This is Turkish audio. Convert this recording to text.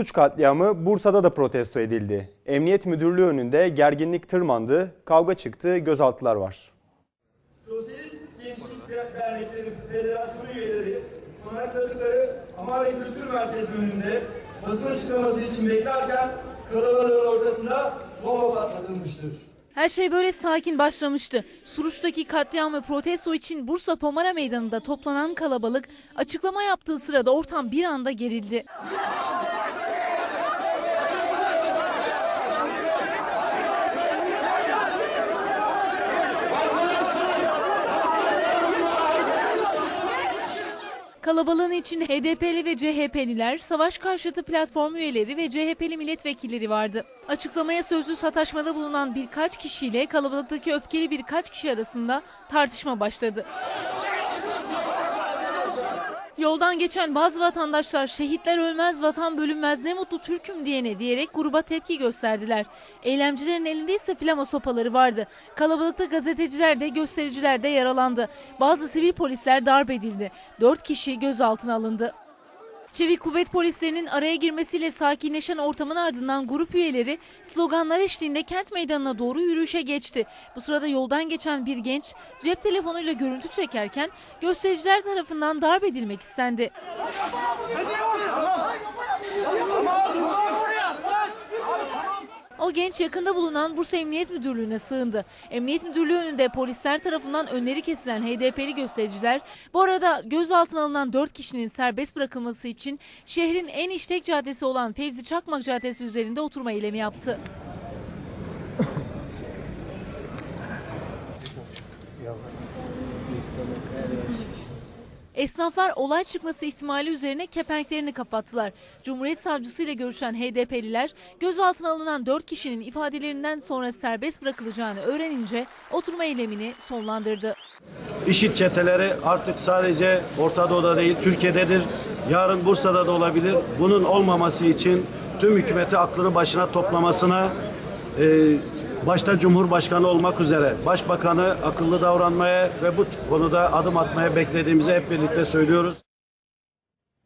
Suç katliamı Bursa'da da protesto edildi. Emniyet Müdürlüğü önünde gerginlik tırmandı, kavga çıktı, gözaltılar var. Sosyalist Gençlik Dernekleri Federasyonu üyeleri konakladıkları Amare Kültür Merkezi önünde basın açıklaması için beklerken kalabalığın ortasında bomba patlatılmıştır. Her şey böyle sakin başlamıştı. Suruç'taki katliam ve protesto için Bursa Pomara Meydanı'nda toplanan kalabalık açıklama yaptığı sırada ortam bir anda gerildi. Kalabalığın içinde HDP'li ve CHP'liler, savaş karşıtı platform üyeleri ve CHP'li milletvekilleri vardı. Açıklamaya sözlü sataşmada bulunan birkaç kişiyle kalabalıktaki öfkeli birkaç kişi arasında tartışma başladı. Yoldan geçen bazı vatandaşlar şehitler ölmez vatan bölünmez ne mutlu Türk'üm diyene diyerek gruba tepki gösterdiler. Eylemcilerin elinde ise flama sopaları vardı. Kalabalıkta gazeteciler de göstericiler de yaralandı. Bazı sivil polisler darp edildi. Dört kişi gözaltına alındı. Çevik kuvvet polislerinin araya girmesiyle sakinleşen ortamın ardından grup üyeleri sloganlar eşliğinde kent meydanına doğru yürüyüşe geçti. Bu sırada yoldan geçen bir genç cep telefonuyla görüntü çekerken göstericiler tarafından darp edilmek istendi. Genç yakında bulunan Bursa Emniyet Müdürlüğü'ne sığındı. Emniyet Müdürlüğü önünde polisler tarafından önleri kesilen HDP'li göstericiler bu arada gözaltına alınan 4 kişinin serbest bırakılması için şehrin en işlek caddesi olan Fevzi Çakmak Caddesi üzerinde oturma eylemi yaptı. Esnaflar olay çıkması ihtimali üzerine kepenklerini kapattılar. Cumhuriyet Savcısı ile görüşen HDP'liler gözaltına alınan 4 kişinin ifadelerinden sonra serbest bırakılacağını öğrenince oturma eylemini sonlandırdı. İşit çeteleri artık sadece Orta Doğu'da değil Türkiye'dedir. Yarın Bursa'da da olabilir. Bunun olmaması için tüm hükümeti aklını başına toplamasına e, başta Cumhurbaşkanı olmak üzere Başbakanı akıllı davranmaya ve bu konuda adım atmaya beklediğimizi hep birlikte söylüyoruz.